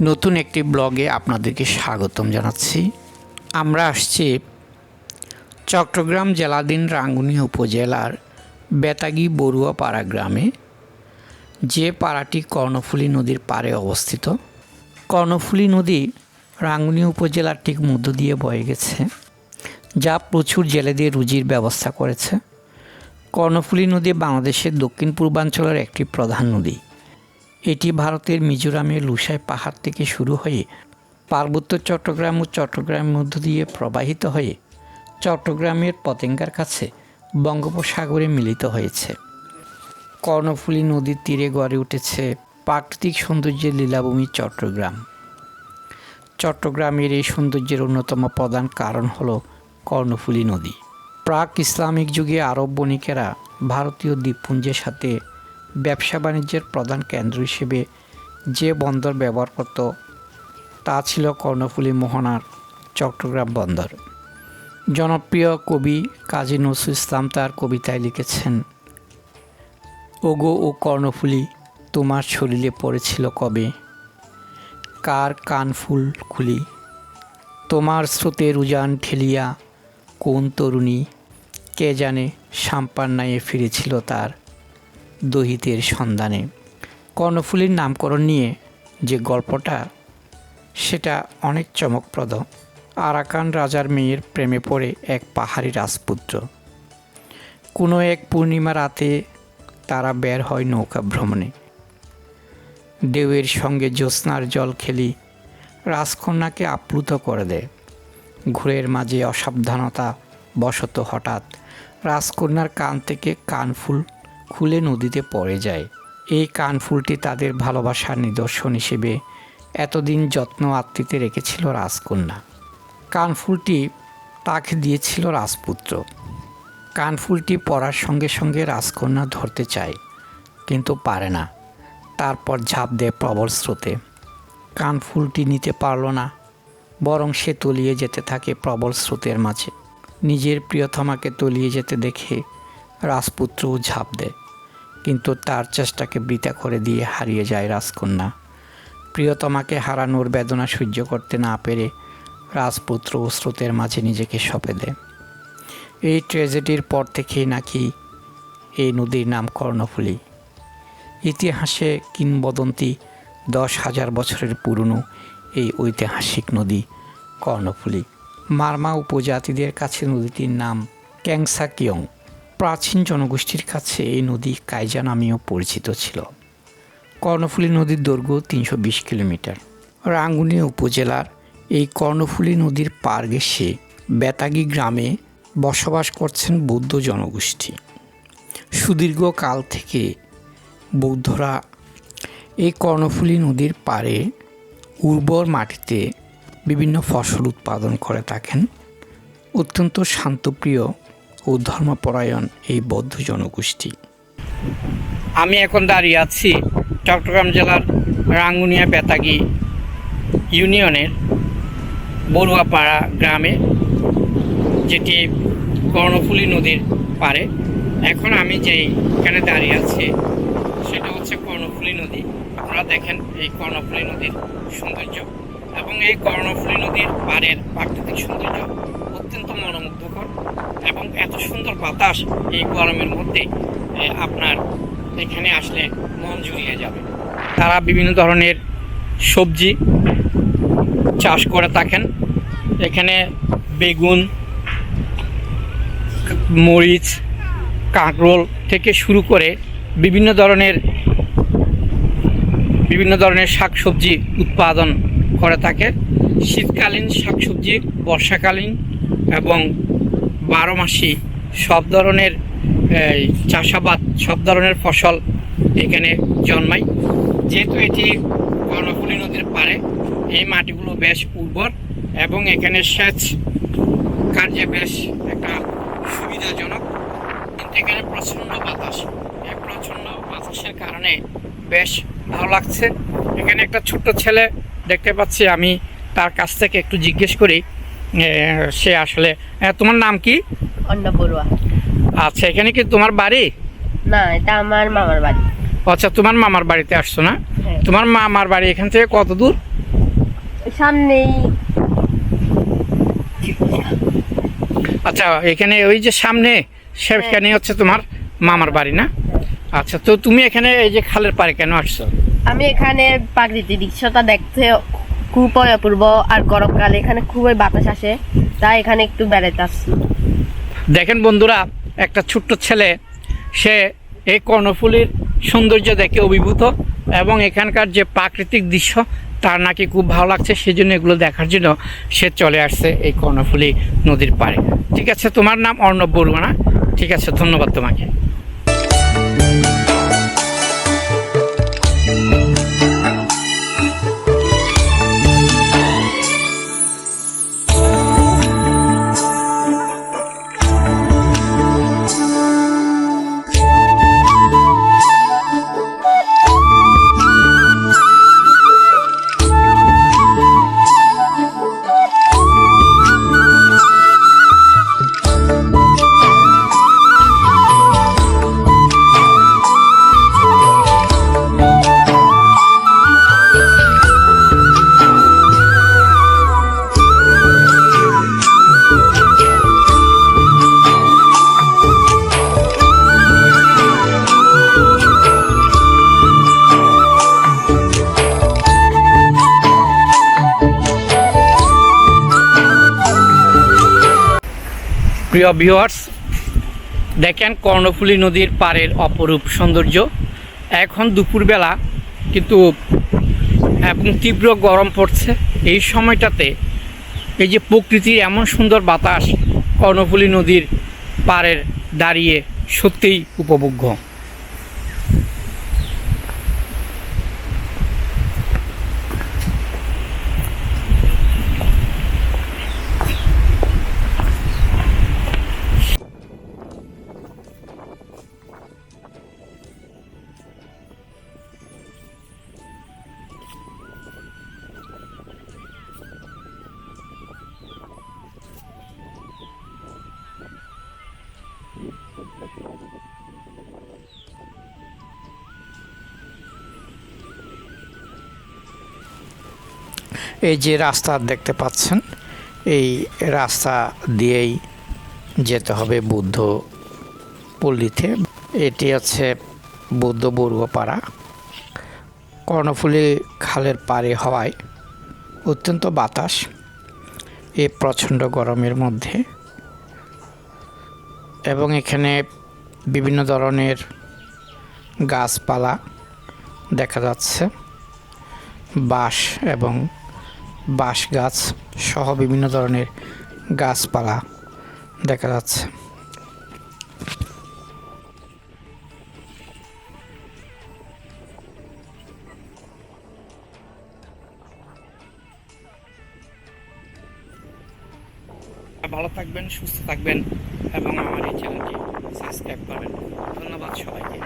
নতুন একটি ব্লগে আপনাদেরকে স্বাগতম জানাচ্ছি। আমরা আসছি চট্টগ্রাম জেলাধীন রাঙ্গুনি উপজেলার বেতাগি বড়ুয়া পাড়া গ্রামে, যে পাড়াটি কর্ণফুলী নদীর পাড়ে অবস্থিত। কর্ণফুলী নদী রাঙ্গুনি উপজেলার ঠিক মধ্য দিয়ে বয়ে গেছে, যা প্রচুর জেলেদের রুজির ব্যবস্থা করেছে। কর্ণফুলী নদী বাংলাদেশের দক্ষিণ পূর্বাঞ্চলের একটি প্রধান নদী। এটি ভারতের মিজোরামের লুসাই পাহাড় থেকে শুরু হয়ে পার্বত্য চট্টগ্রাম ও চট্টগ্রামের মধ্য দিয়ে প্রবাহিত হয়ে চট্টগ্রামের পতেঙ্গার কাছে বঙ্গোপসাগরে মিলিত হয়েছে। কর্ণফুলী নদীর তীরে গড়ে উঠেছে প্রাকৃতিক সৌন্দর্যের লীলাভূমি চট্টগ্রাম। চট্টগ্রামের এই সৌন্দর্যের অন্যতম প্রধান কারণ হল কর্ণফুলী নদী। প্রাক ইসলামিক যুগে আরব বণিকেরা ভারতীয় দ্বীপপুঞ্জের সাথে ব্যবসা বাণিজ্যের প্রধান কেন্দ্র হিসেবে যে বন্দর ব্যবহার করত, তা ছিল কর্ণফুলী মোহনার চট্টগ্রাম বন্দর। জনপ্রিয় কবি কাজী নজরুল ইসলাম তার কবিতায় লিখেছেন, ওগো ও কর্ণফুলী, তোমার শরীরে পড়েছিল কবে? কার কানফুল খুলি? তোমার স্রোতের উজান ঠেলিয়া কোন তরুণী? কে জানে সাম্পান্নায়ে ফিরেছিল তার দহিতের সন্ধানে। কর্ণফুলীর নামকরণ নিয়ে যে গল্পটা, সেটা অনেক চমকপ্রদ। আরাকান রাজার মেয়ের প্রেমে পড়ে এক পাহাড়ি রাজপুত্র। কোনো এক পূর্ণিমা রাতে তারা বের হয় নৌকা ভ্রমণে। ঢেউয়ের সঙ্গে জ্যোৎস্নার জল খেলি রাজকন্যাকে আপ্লুত করে দেয়। ঘুরের মাঝে অসাবধানতা বশত হঠাৎ রাজকন্যার কান থেকে কানফুল খুলে নদীতে পড়ে যায়। এই কানফুলটি তাদের ভালোবাসার নিদর্শন হিসেবে এতদিন যত্ন আত্মীতে রেখেছিল রাজকন্যা। কানফুলটি তাকে দিয়েছিল রাজপুত্র। কানফুলটি পড়ার সঙ্গে সঙ্গে রাজকন্যা ধরতে চায়, কিন্তু পারে না। তারপর ঝাঁপ দেয় প্রবল স্রোতে। কানফুলটি নিতে পারল না, বরং সে তলিয়ে যেতে থাকে প্রবল স্রোতের মাঝে। নিজের প্রিয়তমাকে তলিয়ে যেতে দেখে রাজপুত্রও ঝাঁপ দেয়, কিন্তু তার চেষ্টাকে বৃথা করে দিয়ে হারিয়ে যায় রাজকন্যা। প্রিয়তমাকে হারানোর বেদনা সহ্য করতে না পেরে রাজপুত্র ও স্রোতের মাঝে নিজেকে সঁপে দেয়। এই ট্র্যাজেডির পর থেকেই নাকি এই নদীর নাম কর্ণফুলী। ইতিহাসে কিংবদন্তি দশ হাজার বছরের পুরনো এই ঐতিহাসিক নদী কর্ণফুলী। মারমা উপজাতিদের কাছে নদীটির নাম ক্যাংসাকিয়ং। প্রাচীন জনগোষ্ঠীর কাছে এই নদী কাইজা নামেও পরিচিত ছিল। কর্ণফুলী নদীর দৈর্ঘ্য তিনশো বিশ কিলোমিটার। রাঙ্গুনি উপজেলার এই কর্ণফুলী নদীর পার ঘেঁষে বেতাগি গ্রামে বসবাস করছেন বৌদ্ধ জনগোষ্ঠী। সুদীর্ঘ কাল থেকে বৌদ্ধরা এই কর্ণফুলী নদীর পাড়ে উর্বর মাটিতে বিভিন্ন ফসল উৎপাদন করে থাকেন। অত্যন্ত শান্তপ্রিয় ও ধর্মপরায়ণ এই বৌদ্ধ জনগোষ্ঠী। আমি এখন দাঁড়িয়ে আছি চট্টগ্রাম জেলার রাঙ্গুনিয়া বেতাগি ইউনিয়নের বড়ুয়াপাড়া গ্রামে, যেটি কর্ণফুলী নদীর পারে এখন আমি যেই এখানে দাঁড়িয়ে আছি, সেটা হচ্ছে কর্ণফুলী নদী। আপনারা দেখেন এই কর্ণফুলী নদীর সৌন্দর্য এবং এই কর্ণফুলী নদীর পাড়ের প্রাকৃতিক সৌন্দর্য অত্যন্ত মনোমুগ্ধকর। এবং এত সুন্দর বাতাস এই গরমের মধ্যে আপনার এখানে আসলে মন জুড়িয়ে যাবে। তারা বিভিন্ন ধরনের সবজি চাষ করে থাকেন। এখানে বেগুন, মরিচ, কাঁকরোল থেকে শুরু করে বিভিন্ন ধরনের বিভিন্ন ধরনের শাকসবজি উৎপাদন করে থাকে। শীতকালীন শাকসবজি, বর্ষাকালীন এবং বারো মাসি সব ধরনের চাষাবাদ, সব ধরনের ফসল এখানে জন্মায়। যেহেতু এটি কর্ণফুলী নদীর পারে এই মাটিগুলো বেশ উর্বর এবং এখানে সেচ কার্যে বেশ একটা সুবিধাজনক। কিন্তু এখানে প্রচণ্ড বাতাস, এই প্রচণ্ড বাতাসের কারণে বেশ ভালো লাগছে। এখানে একটা ছোট্ট ছেলে দেখতে পাচ্ছি, আমি তার কাছ থেকে একটু জিজ্ঞেস করি সে আসলে তোমার নাম কি? অন্য বড়ুয়া আচ্ছা এখানে কি তোমার বাড়ি? না এটা আমার মামার বাড়ি। আচ্ছা তোমার মামার বাড়িতে আসছো না? হ্যাঁ। তোমার মামার বাড়ি এখান থেকে কত দূর? সামনেই আচ্ছা এখানে ওই যে সামনে সেখানে হচ্ছে তোমার মামার বাড়ি না? আচ্ছা তো তুমি এখানে এই যে খালের পাড়ে কেন আসছো? আমি এখানে প্রাকৃতিক দৃশ্যটা দেখতে খুব অপূর্ব আর গরমকালে এখানে খুবই বাতাস আসে, তাই এখানে একটু বেড়াতে আসছি। দেখেন বন্ধুরা, একটা ছোট্ট ছেলে, সে এই কর্ণফুলির সৌন্দর্য দেখে অভিভূত এবং এখানকার যে প্রাকৃতিক দৃশ্য, তার নাকি খুব ভালো লাগছে, সেজন্য এগুলো দেখার জন্য সে চলে আসছে এই কর্ণফুলি নদীর পাড়ে। ঠিক আছে, তোমার নাম অর্ণব না ঠিক আছে, ধন্যবাদ তোমাকে। প্রিয় ভিউয়ার্স দেখেন কর্ণফুলী নদীর পাড়ের অপরূপ সৌন্দর্য। এখন দুপুরবেলা কিন্তু এবং তীব্র গরম পড়ছে। এই সময়টাতে এই যে প্রকৃতির এমন সুন্দর বাতাস কর্ণফুলী নদীর পাড়ের দাঁড়িয়ে সত্যিই উপভোগ্য। এই যে রাস্তা দেখতে পাচ্ছেন, এই রাস্তা দিয়েই যেতে হবে বুদ্ধ পল্লীতে। এটি হচ্ছে বুদ্ধ বড়ুয়াপাড়া কর্ণফুলী খালের পাড়ে হওয়ায় অত্যন্ত বাতাস এই প্রচণ্ড গরমের মধ্যে। এবং এখানে বিভিন্ন ধরনের গাছপালা দেখা যাচ্ছে, বাঁশ এবং বাঁশ গাছ সহ বিভিন্ন ধরনের গাছপালা দেখা যাচ্ছে। ভালো থাকবেন, সুস্থ থাকবেন এবং আমার এই চ্যানেলটি সাবস্ক্রাইব করবেন। ধন্যবাদ সবাইকে।